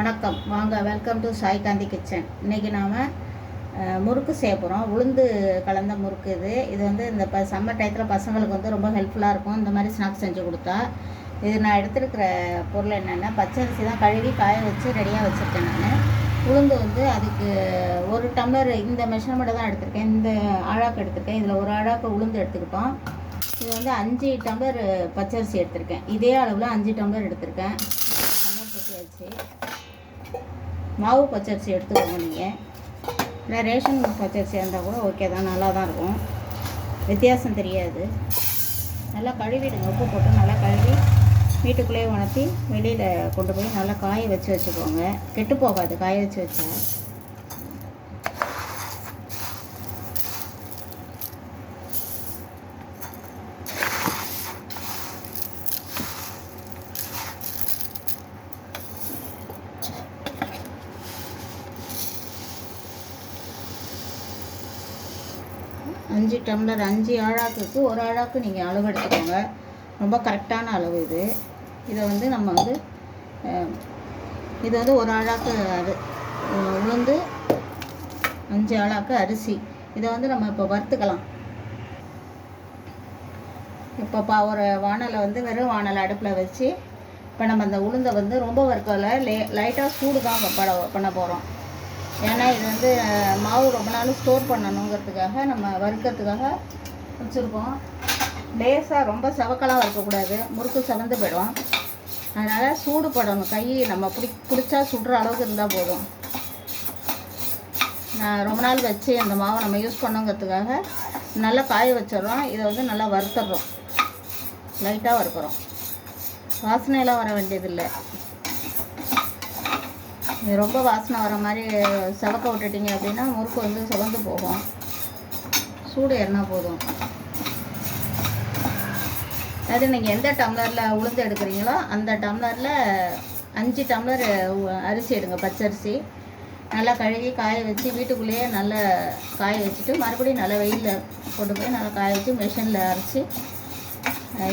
வணக்கம். வாங்க welcome to Sai Gandhi kitchen இன்றைக்கி நாம் முறுக்கு செய்ய போகிறோம் உளுந்து கலந்த முறுக்கு இது. இது வந்து இந்த ப சம்மர் டயத்தில் பசங்களுக்கு வந்து ரொம்ப ஹெல்ப்ஃபுல்லாக இருக்கும். இந்த மாதிரி ஸ்நாக்ஸ் செஞ்சு கொடுத்தா. இது நான் எடுத்துருக்கிற பொருள் என்னென்னா பச்சரிசி தான் கழுவி காய வச்சு ரெடியாக வச்சுருக்கேன் நான். உளுந்து வந்து அதுக்கு ஒரு டம்ளர் இந்த மெஷர்மெண்ட்டை தான் எடுத்திருக்கேன். இந்த ஆழாக்கு எடுத்திருக்கேன். இதில் ஒரு ஆழாக்கு உளுந்து எடுத்துக்கிட்டோம். இது வந்து அஞ்சு டம்ளர் பச்சரிசி எடுத்திருக்கேன். இதே அளவில் அஞ்சு டம்ளர் எடுத்திருக்கேன். டம்ளர் பச்சரிசி மாவு பச்சரிசி எடுத்துக்கோங்க நீங்கள் இல்லை ரேஷன் பச்சரிசியாக இருந்தால் கூட ஓகே தான் நல்லா தான் இருக்கும். வித்தியாசம் தெரியாது. நல்லா கழுவிடுங்க. உப்பு போட்டு நல்லா கழுவி வீட்டுக்குள்ளேயே உணர்த்தி வெளியில் கொண்டு போய் நல்லா காய வச்சு வச்சுக்கோங்க. கெட்டு போகாது காய வச்சு வச்சா அஞ்சு டம்ளர் அஞ்சு ஆழாக்குக்கு ஒரு ஆழாக்கு நீங்கள் அளவு எடுத்துக்கோங்க. ரொம்ப கரெக்டான அளவு இது. இதை வந்து நம்ம வந்து இது வந்து ஒரு ஆழாக்கு அரி உளுந்து அஞ்சு ஆழாக்கு அரிசி. இதை வந்து நம்ம இப்போ வறுத்துக்கலாம். இப்போ பா ஒரு வானலை வந்து வெறும் வானலை அடுப்பில் வச்சு இப்போ நம்ம அந்த உளுந்தை வந்து ரொம்ப வறுக்கலை லே லைட்டாக சூடு தான் பட பண்ண போகிறோம் ஏன்னா இது வந்து மாவு ரொம்ப நாள் ஸ்டோர் பண்ணணுங்கிறதுக்காக நம்ம வறுக்கிறதுக்காக வச்சுருக்கோம். லேசாக ரொம்ப செவக்கலாக வறுக்கக்கூடாது. முறுக்கு செவந்து போயிடும். அதனால் சூடு படணும். கை நம்ம பிடி பிடிச்சா சுடுற அளவுக்கு இருந்தால் போதும். நான் ரொம்ப நாள் வச்சு அந்த மாவை நம்ம யூஸ் பண்ணுங்கிறதுக்காக நல்லா காய வச்சிடுறோம். இதை வந்து நல்லா வறுத்துடுறோம். லைட்டாக வறுக்கிறோம். வாசனையெல்லாம் வர வேண்டியதில்லை. ரொம்ப வாசனை வர மாதிரி செவக்க விட்டுட்டிங்க அப்படின்னா முறுக்கு வந்து சுகந்து போகும். சூடு ஏறினா போதும். அது நீங்கள் எந்த டம்ளரில் உளுந்து எடுக்கிறீங்களோ அந்த டம்ளரில் அஞ்சு டம்ளர் அரிசி எடுங்க பச்சரிசி. நல்லா கழுவி காய வச்சு வீட்டுக்குள்ளேயே நல்லா காய வச்சுட்டு மறுபடியும் நல்லா வெயிலில் கொண்டு போய் நல்லா காய வச்சு மிஷினில் அரைச்சி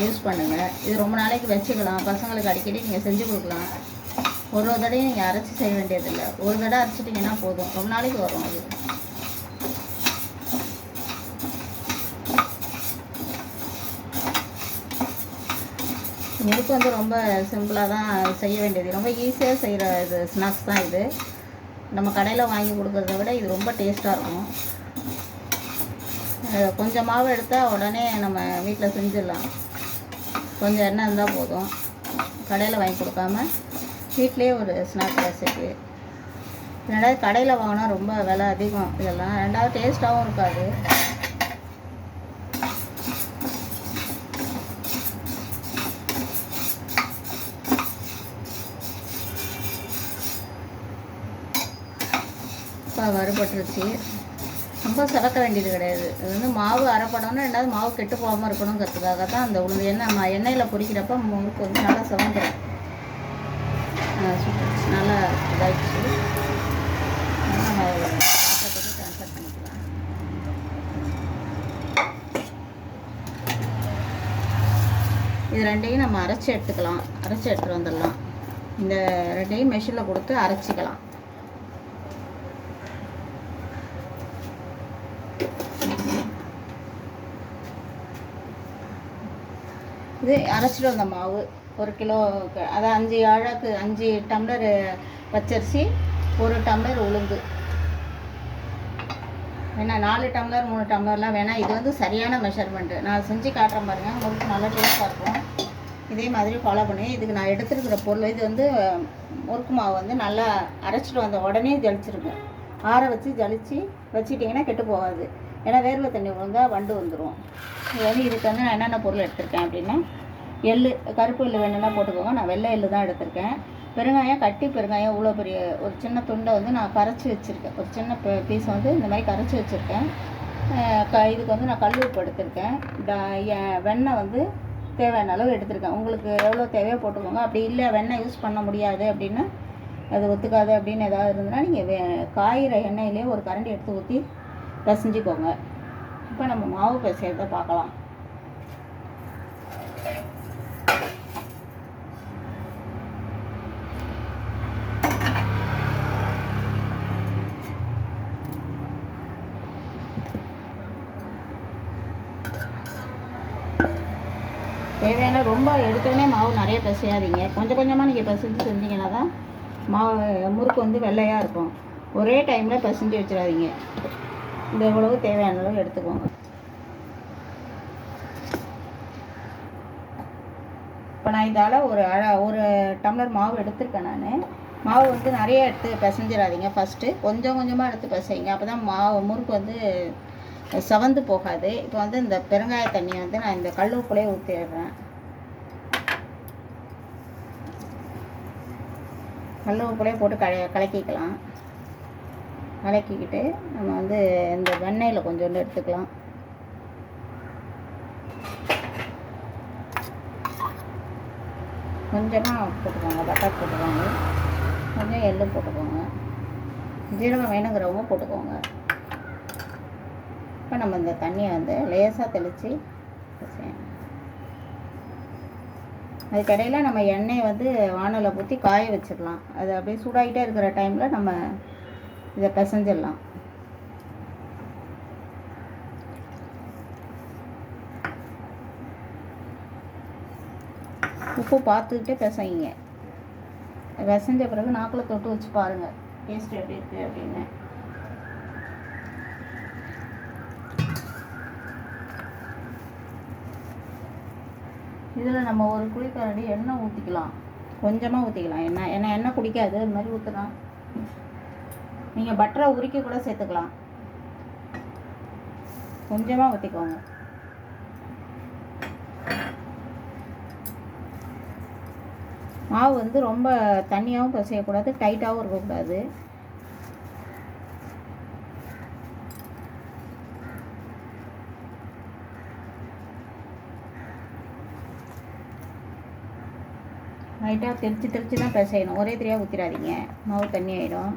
யூஸ் பண்ணுங்கள் இது ரொம்ப நாளைக்கு வச்சுக்கலாம். பசங்களுக்கு அடிக்கடி நீங்கள் செஞ்சு கொடுக்கலாம். ஒரு ஒரு தடையும் நீங்கள் அரைச்சி செய்ய வேண்டியதில்லை. ஒரு தடவை அரைச்சிட்டிங்கன்னா போதும். ரொம்ப நாளைக்கு வரும் அது. முறுக்கு வந்து ரொம்ப சிம்பிளாக தான் செய்ய வேண்டியது. ரொம்ப ஈஸியாக செய்கிற இது ஸ்நாக்ஸ் தான் இது. நம்ம கடையில் வாங்கி கொடுக்குறத விட இது ரொம்ப டேஸ்ட்டாக இருக்கும். கொஞ்சம் மாவு எடுத்தால் உடனே நம்ம வீட்டில் செஞ்சிடலாம். கொஞ்சம் எண்ணெய் இருந்தால் போதும். கடையில் வாங்கி கொடுக்காம வீட்லேயே ஒரு ஸ்நாக்ஸ் ரெசிபி ரெண்டாவது கடையில் வாங்கினா ரொம்ப விலை அதிகம் இதெல்லாம். ரெண்டாவது டேஸ்ட்டாகவும் இருக்காது. இப்போ வறுபட்டுருச்சு. ரொம்ப சிறக்க வேண்டியது கிடையாது. அது வந்து மாவு அரைப்படணும் ரெண்டாவது மாவு கெட்டு போகாமல் இருக்கணுங்கிறதுக்காக தான் அந்த உளுந்து எண்ணெய் எண்ணெயில் பொறிக்கிறப்ப முறுக்கு வந்து நல்லா சிவந்துடும் நல்லா இதாகிடுச்சு நம்ம பாத்திரத்துக்கு ட்ரான்ஸ்ஃபர் பண்ணிக்கலாம். இது ரெண்டையும் நம்ம அரைச்சி எடுத்துக்கலாம். அரைச்சி எடுத்துகிட்டு வந்துடலாம். இந்த ரெண்டையும் மெஷினில் கொடுத்து அரைச்சிக்கலாம். இது அரைச்சிட்டு வந்த மாவு. ஒரு கிலோ க- அதான் அஞ்சு ஆழாக்கு அஞ்சு டம்ளர் பச்சரிசி ஒரு டம்ளர் உளுந்து. வேணா நாலு டம்ளர் மூணு டம்ளர்லாம் வேணாம் இது வந்து சரியான மெஷர்மெண்ட்டு நான் செஞ்சு காட்டுறேன் பாருங்க. உங்களுக்கு நல்லா டேஸ்ட்டாக இருக்கும். இதே மாதிரி ஃபாலோ பண்ணி இதுக்கு நான் எடுத்துருக்கிற பொருள் இது வந்து முறுக்கு மாவு வந்து நல்லா அரைச்சிட்டு வந்த உடனே ஜலிச்சிருக்கேன் ஆற வச்சு ஜலித்து வச்சுட்டிங்கன்னா கெட்டு போகாது. ஏன்னா வேர்வை தண்ணி விழுந்தா வண்டு வந்துடும் இது வந்து இதுக்கு வந்து நான் என்னென்ன பொருள் எடுத்திருக்கேன் அப்படின்னா எள்ளு கருப்பு எள்ளு வேணும்னா போட்டுக்கோங்க. நான் வெள்ளை எள்ளு தான் எடுத்திருக்கேன். பெருங்காயம் கட்டி பெருங்காயம் இவ்வளோ பெரிய ஒரு சின்ன துண்டை வந்து நான் கரைச்சி வச்சுருக்கேன். ஒரு சின்ன பீஸ் வந்து இந்த மாதிரி கரைச்சி வச்சுருக்கேன். க இதுக்கு வந்து நான் கல் உப்பு எடுத்திருக்கேன். வெண்ணெய் வந்து தேவையான அளவு எடுத்திருக்கேன். உங்களுக்கு எவ்வளோ தேவையோ போட்டுக்கோங்க. அப்படி இல்லை வெண்ணெய் யூஸ் பண்ண முடியாது அப்படின்னா அது ஒத்துக்காது அப்படின்னு ஏதாவது இருந்ததுன்னா நீங்கள் வே காயிற எண்ணெயிலே ஒரு கரண்டி எடுத்து ஊற்றி பிசைஞ்சிக்கோங்க. இப்போ நம்ம மாவு பிசையறதை பார்க்கலாம் அதனால் ரொம்ப எடுத்தோடனே மாவு நிறைய பிசையாதீங்க. கொஞ்சம் கொஞ்சமாக நீங்கள் பிசைஞ்சு செஞ்சீங்கன்னா தான் மாவு முறுக்கு வந்து வெள்ளையாக இருக்கும். ஒரே டைமில் பிசைஞ்சு வச்சிடாதீங்க. இந்த இவ்வளவு தேவையான அளவு எடுத்துக்கோங்க. இப்போ நான் இதால் ஒரு அழ ஒரு டம்ளர் மாவு எடுத்திருக்கேன் நான். மாவு வந்து நிறைய எடுத்து பிசைஞ்சிடாதீங்க ஃபஸ்ட்டு கொஞ்சம் கொஞ்சமாக எடுத்து பிசைங்க. அப்போ தான் மாவு முறுக்கு வந்து செவந்து போகாது. இப்போ வந்து இந்த பெருங்காய தண்ணியை வந்து நான் இந்த கல் உப்புலேயே ஊற்றிடுறேன் கல் உப்புலேயே போட்டு கல கலக்கிக்கலாம். கலக்கிக்கிட்டு நம்ம வந்து இந்த வெண்ணெயில் கொஞ்சோண்டு எடுத்துக்கலாம். கொஞ்சமாக போட்டுக்கோங்க பட்டர் போட்டுக்கோங்க. கொஞ்சம் எள்ளு போட்டுக்கோங்க. ஜீரகம் வேணுங்கிறவங்க போட்டுக்கோங்க. இப்போ நம்ம இந்த தண்ணியை வந்து லேசாக தெளித்து அதுக்கடையில் நம்ம எண்ணெயை வந்து வானலை ஊற்றி காய வச்சிடலாம். அது அப்படியே சூடாகிட்டே இருக்கிற டைமில் நம்ம இதை பிசைஞ்சிடலாம். உப்பு பார்த்துக்கிட்டே பிசைங்க. பிசைஞ்ச பிறகு நாக்கில் தொட்டு வச்சு பாருங்கள் டேஸ்ட் எப்படி இருக்குது அப்படின்னு. இதில் நம்ம ஒரு குழிக்கரண்டி எண்ணெய் ஊற்றிக்கலாம் கொஞ்சமாக ஊற்றிக்கலாம் எண்ணெய் ஏன்னா எண்ணெய் குடிக்காது. அது மாதிரி ஊற்றலாம் நீங்கள் பட்டரை உருக்கி கூட சேர்த்துக்கலாம். கொஞ்சமாக ஊற்றிக்கோங்க மாவு வந்து ரொம்ப தண்ணியாகவும் பசையக்கூடாது டைட்டாகவும் இருக்கக்கூடாது. லைட்டாக தெரிச்சு தெரிச்சு தான் பிசையணும் ஒரே தெரியாக ஊற்றிடாதீங்க மாவு தண்ணி ஆகிடும்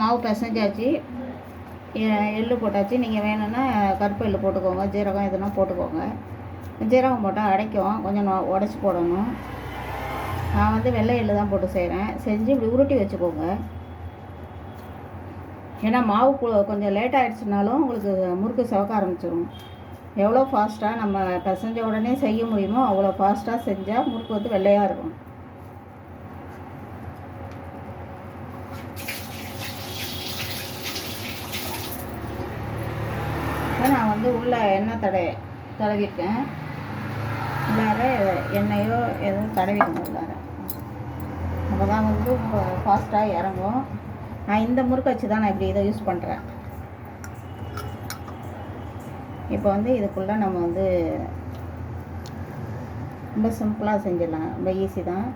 மாவு பிசைஞ்சாச்சு. எள்ளு போட்டாச்சு. நீங்கள் வேணும்னா கருப்பு எள்ளு போட்டுக்கோங்க. ஜீரகம் எதுனா போட்டுக்கோங்க. ஜீரகம் போட்டால் அடைக்கும். கொஞ்சம் உடச்சி போடணும். நான் வந்து வெள்ளை எள்ளு தான் போட்டு செய்கிறேன் செஞ்சு இப்படி உருட்டி வச்சுக்கோங்க. ஏன்னா மாவு கொஞ்சம் லேட் ஆகிடுச்சுனாலும் உங்களுக்கு முறுக்கு சிவக்க ஆரம்பிச்சிடும் எவ்வளோ ஃபாஸ்ட்டாக நம்ம பிசைஞ்ச உடனே செய்ய முடியுமோ அவ்வளோ ஃபாஸ்ட்டாக செஞ்சால் முறுக்கு வந்து வெள்ளையாக இருக்கும். நான் வந்து உள்ள எண்ணெய் தடவை தடவிருக்கேன் உள்ளார எண்ணெயோ எதுவும் தடவிக்கணும் உள்ளார அப்போ தான் வந்து ஃபாஸ்ட்டாக இறங்கும். நான் இந்த முறுக்கு வச்சு தான் நான் இப்படி இதை யூஸ் பண்ணுறேன் இப்போ வந்து இதுக்குள்ளே நம்ம வந்து ரொம்ப சிம்பிளாக செஞ்சிடலாம். ரொம்ப ஈஸி தான்.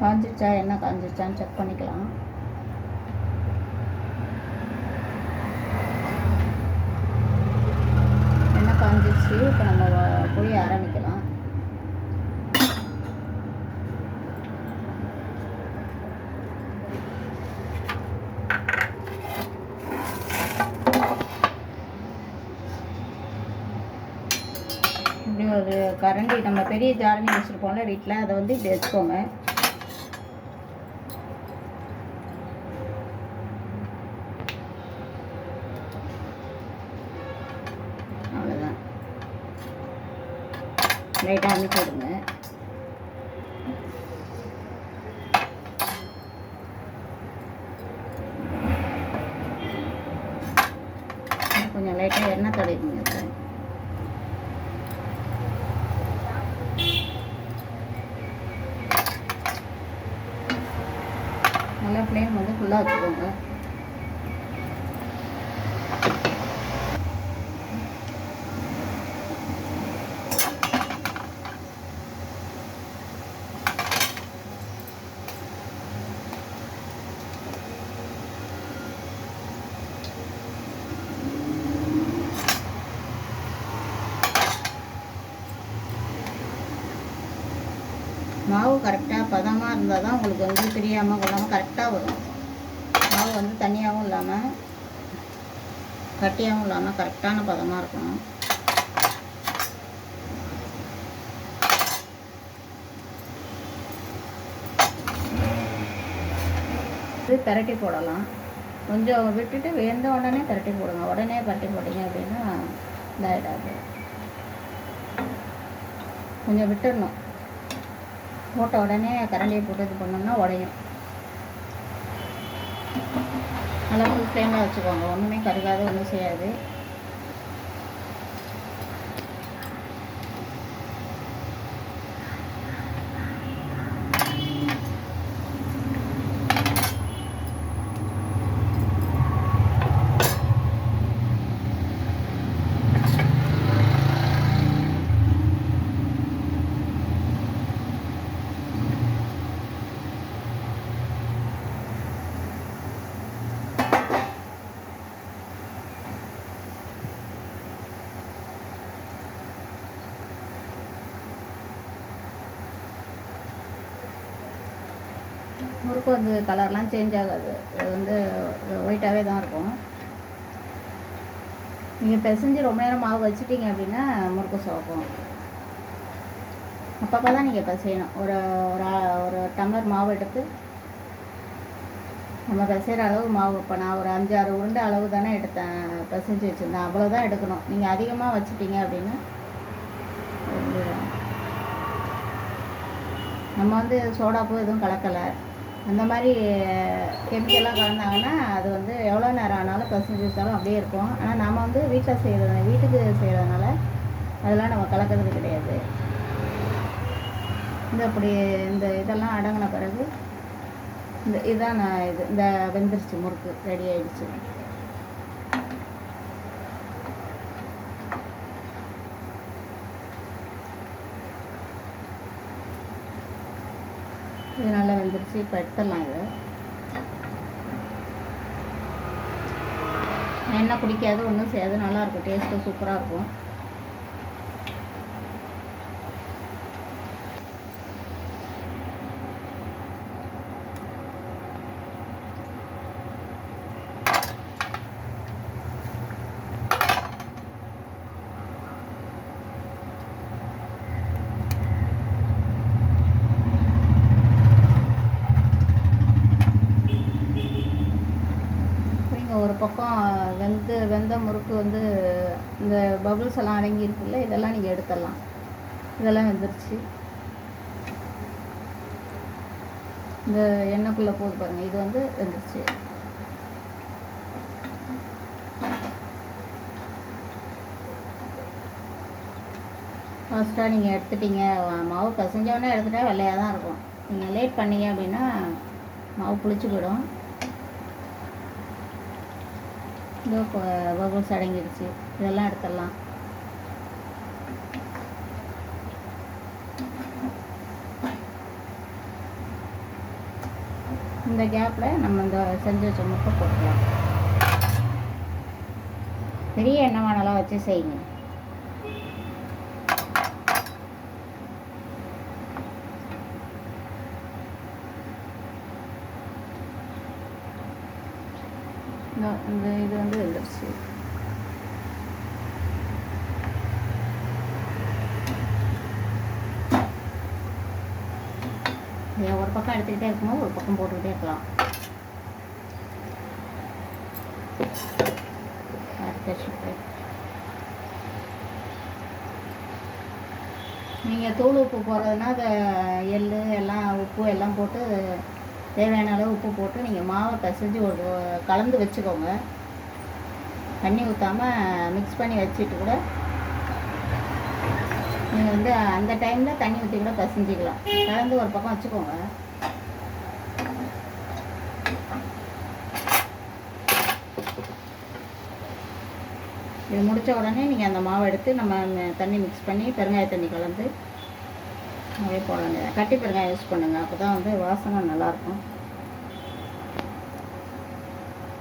காஞ்சிச்சா என்ன காஞ்சிச்சான்னு செக் பண்ணிக்கலாம் எண்ணெய் காஞ்சிச்சு இப்போ நம்ம வ- புளிய ஆரம்பிக்கலாம். இப்படி ஒரு கரண்டி நம்ம பெரிய ஜாரணி வச்சுருப்போம்ல வீட்டில் அதை வந்து இப்படி வச்சுக்கோங்க. এটা আমি করব கரெக்டாக பதமாக இருந்தால் தான் உங்களுக்கு வந்து தெரியாமல் கொள்ளாமல் கரெக்டாக வரும். மாவு வந்து தனியாகவும் இல்லாமல் கட்டியாகவும் இல்லாமல் கரெக்டான பதமாக இருக்கணும். இது திரட்டி போடலாம். கொஞ்சம் விட்டுட்டு வெந்த உடனே திரட்டி போடுங்க. உடனே பரட்டி போட்டீங்க அப்படின்னா இதாகிடாது கொஞ்சம் விட்டுடணும் போட்ட உடனே கரண்டியை போட்டு இது பண்ணோம்னா உடையும். நல்லா ஃபுல் ஃப்ளேமில் வச்சுக்கோங்க. ஒன்றுமே கருகாது ஒன்றும் செய்யாது. முறுக்கு வந்து கலர்லாம் சேஞ்ச் ஆகாது. இது வந்து ஒயிட்டாகவே தான் இருக்கும். நீங்கள் பிசைஞ்சு ரொம்ப நேரம் மாவு வச்சுட்டீங்க அப்படின்னா முறுக்கு சோக்கும் அப்பப்போ தான் நீங்கள் பிசையணும். ஒரு ஒரு ஒரு டம்ளர் மாவு எடுத்து நம்ம பிசைகிற அளவு மாவு. இப்போ நான் ஒரு அஞ்சாறு உருண்டை அளவு தானே எடுத்தேன் பிசைஞ்சு வச்சுருந்தேன். அவ்வளோ தான் எடுக்கணும். நீங்கள் அதிகமாக வச்சுட்டீங்க அப்படின்னா நம்ம வந்து சோடாப்பூ எதுவும் கலக்கலை. அந்த மாதிரி கெமிக்கலாக கலந்தாங்கன்னா அது வந்து எவ்வளோ நேரம் ஆனாலும் பசஞ்சு வச்சாலும் அப்படியே இருக்கும். ஆனால் நாம் வந்து வீட்டில் செய்கிறது வீட்டுக்கு செய்கிறதுனால அதெல்லாம் நம்ம கலக்கிறது கிடையாது. இந்த அப்படி இந்த இதெல்லாம் அடங்கின பிறகு இந்த இதான் நான் இது இந்த வெந்துருச்சு முறுக்கு ரெடி ஆகிடுச்சு இது நல்லா வந்துருச்சு இப்போ எடுத்துடலாங்க. எண்ணெய் குடிக்காது ஒன்றும் செய்யாது. நல்லாயிருக்கும் டேஸ்ட்டு சூப்பராக இருக்கும் நீங்கள் ஒரு பக்கம் வெந்து வெந்த முறுக்கு வந்து இந்த பபுள்ஸ் எல்லாம் அடங்கி இருக்குல்ல இதெல்லாம் நீங்கள் எடுத்துடலாம். இதெல்லாம் வெந்துருச்சு. இந்த எண்ணெய்க்குள்ளே போகுது பாருங்கள் இது வந்து வெந்துருச்சு. ஃபஸ்ட்டாக நீங்கள் எடுத்துட்டீங்க மாவு பிசைஞ்சோடனே எடுத்துட்டா வெள்ளையாக தான் இருக்கும். நீங்கள் லேட் பண்ணீங்க அப்படின்னா மாவு புளிச்சு போயிடும். இதோ பபுள்ஸ் அடங்கிடுச்சு இதெல்லாம் எடுத்துடலாம். இந்த கேப்பில் நம்ம இந்த செஞ்சு வச்ச முட்டை போட்டுக்கலாம். பெரிய எண்ணெய் வானெல்லாம் வச்சு செய்யுங்க. இந்த இது வந்து வெந்துருச்சு இதை ஒரு பக்கம் எடுத்துக்கிட்டே இருக்கும்போது ஒரு பக்கம் போட்டுக்கிட்டே இருக்கலாம். அடுத்த ஷிஃப்ட் நீங்கள் தூள் உப்பு போடுறதுனா அதை எள் எல்லாம் உப்பு எல்லாம் போட்டு தேவையான அளவு உப்பு போட்டு நீங்கள் மாவை பிசைஞ்சு ஒரு கலந்து வச்சுக்கோங்க. தண்ணி ஊற்றாமல் மிக்ஸ் பண்ணி வச்சுட்டு கூட நீங்கள் வந்து அந்த டைமில் தண்ணி ஊற்றி கூட பிசைஞ்சிக்கலாம். கலந்து ஒரு பக்கம் வச்சுக்கோங்க. இது முடித்த உடனே நீங்கள் அந்த மாவை எடுத்து நம்ம தண்ணி மிக்ஸ் பண்ணி பெருங்காய தண்ணி கலந்து அப்படியே போட வேண்டியது கட்டி பெருங்காயம் யூஸ் பண்ணுங்கள் அப்போ தான் வந்து வாசனை நல்லாயிருக்கும்.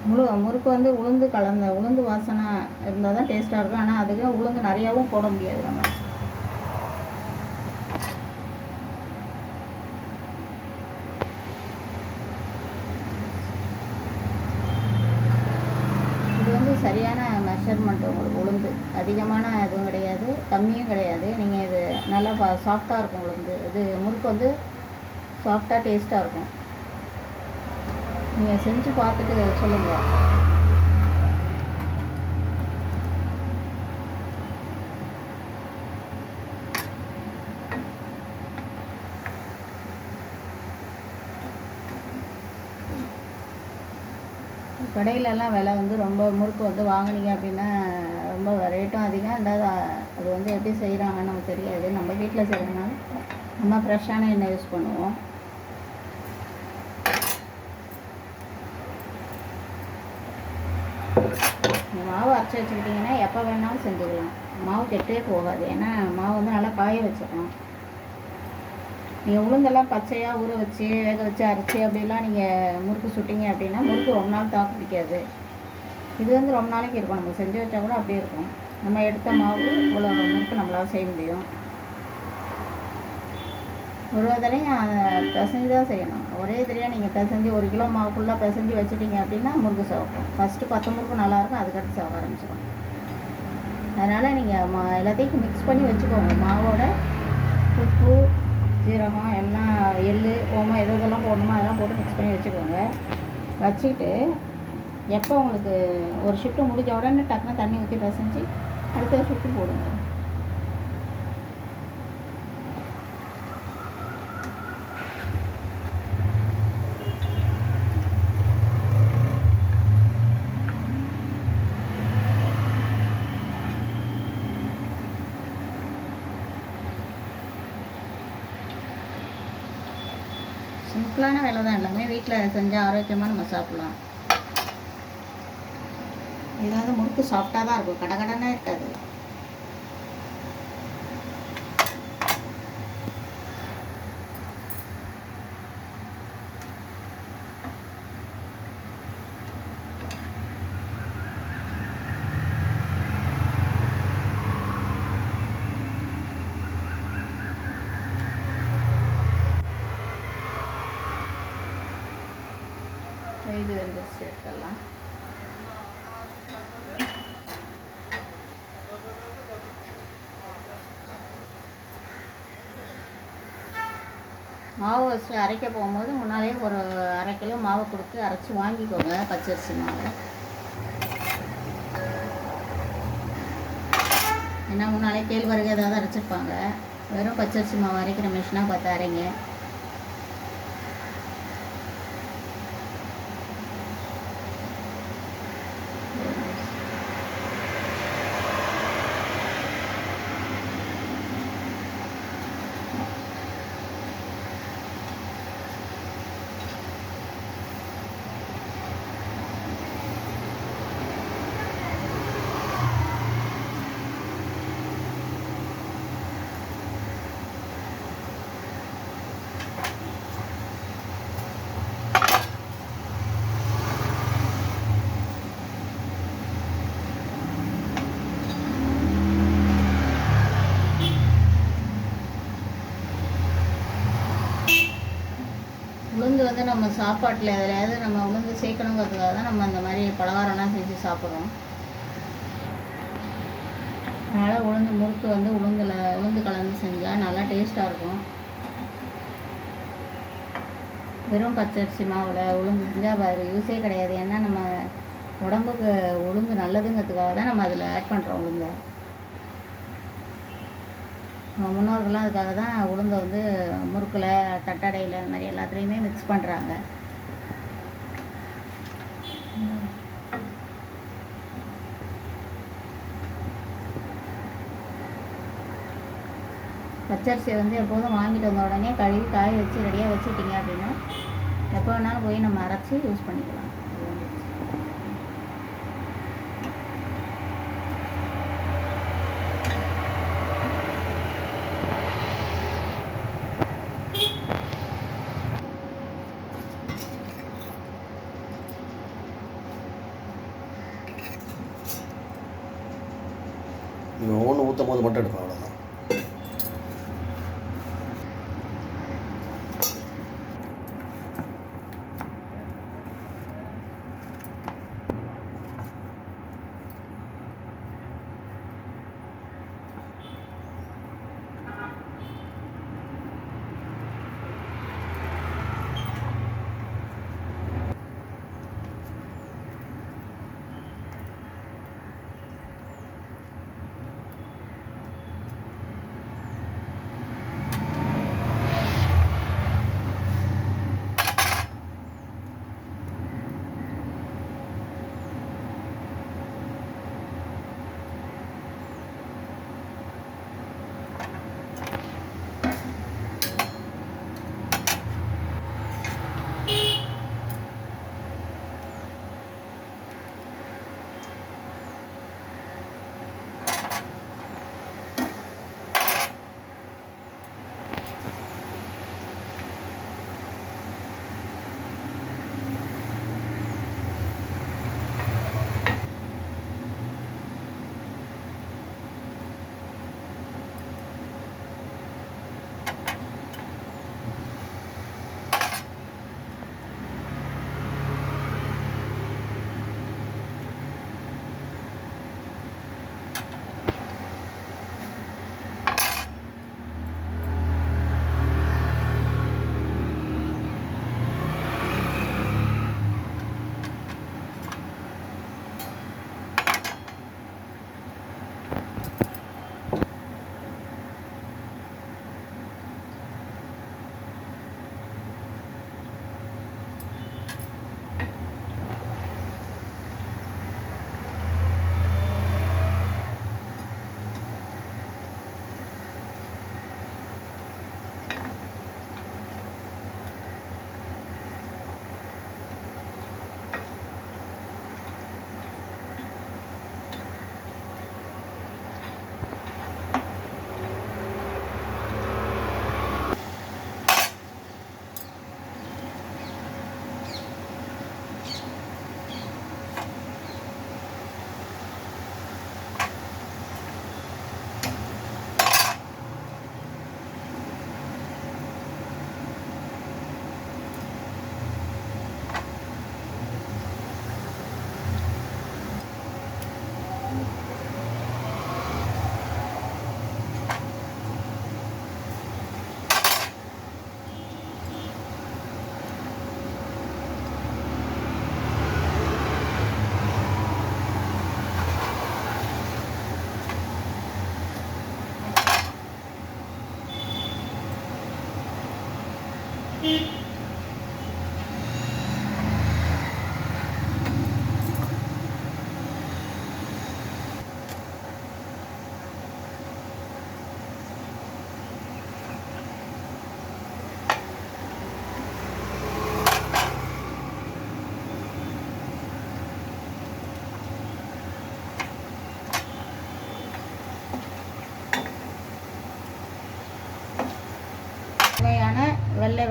முழு முறுக்கு வந்து உளுந்து கலந்த உளுந்து வாசனை இருந்தால் தான் டேஸ்ட்டாக இருக்கும். ஆனால் அதுக்கு உளுந்து நிறையாவும் போட முடியாது நம்ம. இது வந்து சரியான மெஷர்மெண்ட் உங்களுக்கு உளுந்து. அதிகமான இதுவும் கிடையாது. கம்மியும் கிடையாது. நீங்கள் நல்லா சாஃப்டாக இருக்கும் உளுந்து. இது முறுக்கு வந்து சாஃப்டாக டேஸ்ட்டாக இருக்கும். நீங்கள் செஞ்சு பார்த்துட்டு சொல்லுங்கள் கடையிலலாம் விலை வந்து ரொம்ப முறுக்கு வந்து வாங்கினீங்க அப்படின்னா ரொம்ப ரேட்டும் அதிகம். ரெண்டாவது அது வந்து எப்படி செய்கிறாங்கன்னு நமக்கு தெரியாது. நம்ம வீட்டில் செய்கிறதுனால நம்ம ஃப்ரெஷ்ஷான எண்ணெய் யூஸ் பண்ணுவோம். இந்த மாவு அரைச்சி வச்சுக்கிட்டிங்கன்னா எப்போ வேணாலும் செஞ்சுக்கலாம். மாவு கெட்டே போகாது. ஏன்னா மாவு வந்து நல்லா காய வச்சுக்கணும். நீங்கள் உளுந்தெல்லாம் பச்சையாக ஊற வச்சு வேக வச்சு அரைச்சி அப்படிலாம் நீங்கள் முறுக்கு சுட்டிங்க அப்படின்னா முறுக்கு ரொம்ப நாள் தாக்கு பிடிக்காது. இது வந்து ரொம்ப நாளைக்கு இருக்கும். நம்ம செஞ்சு வச்சா கூட அப்படியே இருக்கும். நம்ம எடுத்த மாவு இவ்வளோ முறுக்கு நம்மளால் செய்ய முடியும். ஒரு தடவையும் பிசைஞ்சு தான் செய்யணும். ஒரே தடவையாக நீங்கள் பிசைஞ்சு ஒரு கிலோ மாவு ஃபுல்லாக பிசைஞ்சு வச்சுட்டீங்க அப்படின்னா முறுக்கு சவக்கும். ஃபஸ்ட்டு பத்து முறுக்கு நல்லாயிருக்கும் அதுக்கடுத்து சவக்க ஆரம்பிச்சிடும். அதனால் நீங்கள் மா எல்லாத்தையும் மிக்ஸ் பண்ணி வச்சுக்கோங்க. மாவோட உப்பு ஜீரகம் எண்ணெய் எள் ஓமம் எது எதெல்லாம் போடணுமோ? அதெல்லாம் போட்டு மிக்ஸ் பண்ணி வச்சுக்கோங்க. வச்சுக்கிட்டு எப்போ உங்களுக்கு ஒரு ஷிஃப்ட்டு முடிஞ்ச உடனே டக்குனு தண்ணி ஊற்றி பசஞ்சு அடுத்த ஷிஃப்ட்டு போடுங்க. சிம்பிளான வேலை தான் எல்லாமே. வீட்டில் செஞ்சால் ஆரோக்கியமாக நம்ம சாப்பிட்லாம். ஏதாவது முறுக்கு சாப்பிட்டா தான் இருக்கும். கடகடனே இருக்காது இது வெந்துருச்சு எடுத்துடலாம் மாவு வச்சு அரைக்க போகும்போது முன்னாலே ஒரு அரை கிலோ மாவு கொடுத்து அரைச்சி வாங்கிக்கோங்க பச்சரிசி மாவு. ஏன்னா முன்னாலே கேழ்வரகு ஏதாவது அரைச்சிருப்பாங்க. வெறும் பச்சரிசி மாவு அரைக்கிற மிஷினாக பார்த்து அரைங்க உளுந்து வந்து நம்ம சாப்பாட்டில் எதுலையாவது நம்ம உளுந்து சேர்க்கணுங்கிறதுக்காக தான் நம்ம அந்த மாதிரி பலகாரம்லாம் செஞ்சு சாப்பிட்றோம். அதனால் உளுந்து முறுக்கு வந்து உளுந்தில் உளுந்து கலந்து செஞ்சால் நல்லா டேஸ்ட்டாக இருக்கும். வெறும் பச்சரிசி மாவில் உளுந்து செஞ்சால் அது யூஸே கிடையாது. ஏன்னா நம்ம உடம்புக்கு உளுந்து நல்லதுங்கிறதுக்காக தான் நம்ம அதில் ஆட் பண்ணுறோம் உளுந்தை. முன்னோர்கள்லாம் அதுக்காக தான் உளுந்தை வந்து முறுக்கில் தட்டடையில் அந்த மாதிரி எல்லாத்துலேயுமே மிக்ஸ் பண்ணுறாங்க பச்சரிசியை வந்து எப்போதும் வாங்கிட்டு வந்த உடனே கழுவி காய வச்சு ரெடியாக வச்சுட்டிங்க அப்படின்னா எப்போ வேணாலும் போய் நம்ம அரைச்சி யூஸ் பண்ணிக்கலாம்.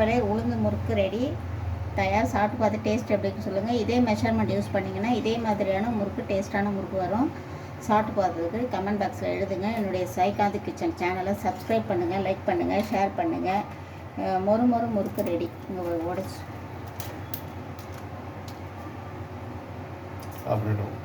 வெள்ளை உளுந்து முறுக்கு ரெடி தயார் சாப்பிட்டு பார்த்து டேஸ்ட் எப்படின்னு சொல்லுங்கள் இதே மெஷர்மெண்ட் யூஸ் பண்ணிங்கன்னா இதே மாதிரியான முறுக்கு டேஸ்ட்டான முறுக்கு வரும். சாப்பிட்டு பார்த்ததுக்கு கமெண்ட் பாக்ஸில் எழுதுங்க. என்னுடைய சைகாந்தி கிச்சன் சேனலை சப்ஸ்கிரைப் பண்ணுங்கள் லைக் பண்ணுங்கள் ஷேர் பண்ணுங்கள் மொறு மொறு முறுக்கு ரெடி இங்கே உடச்சி. சாப்பிட்டுட்டோம்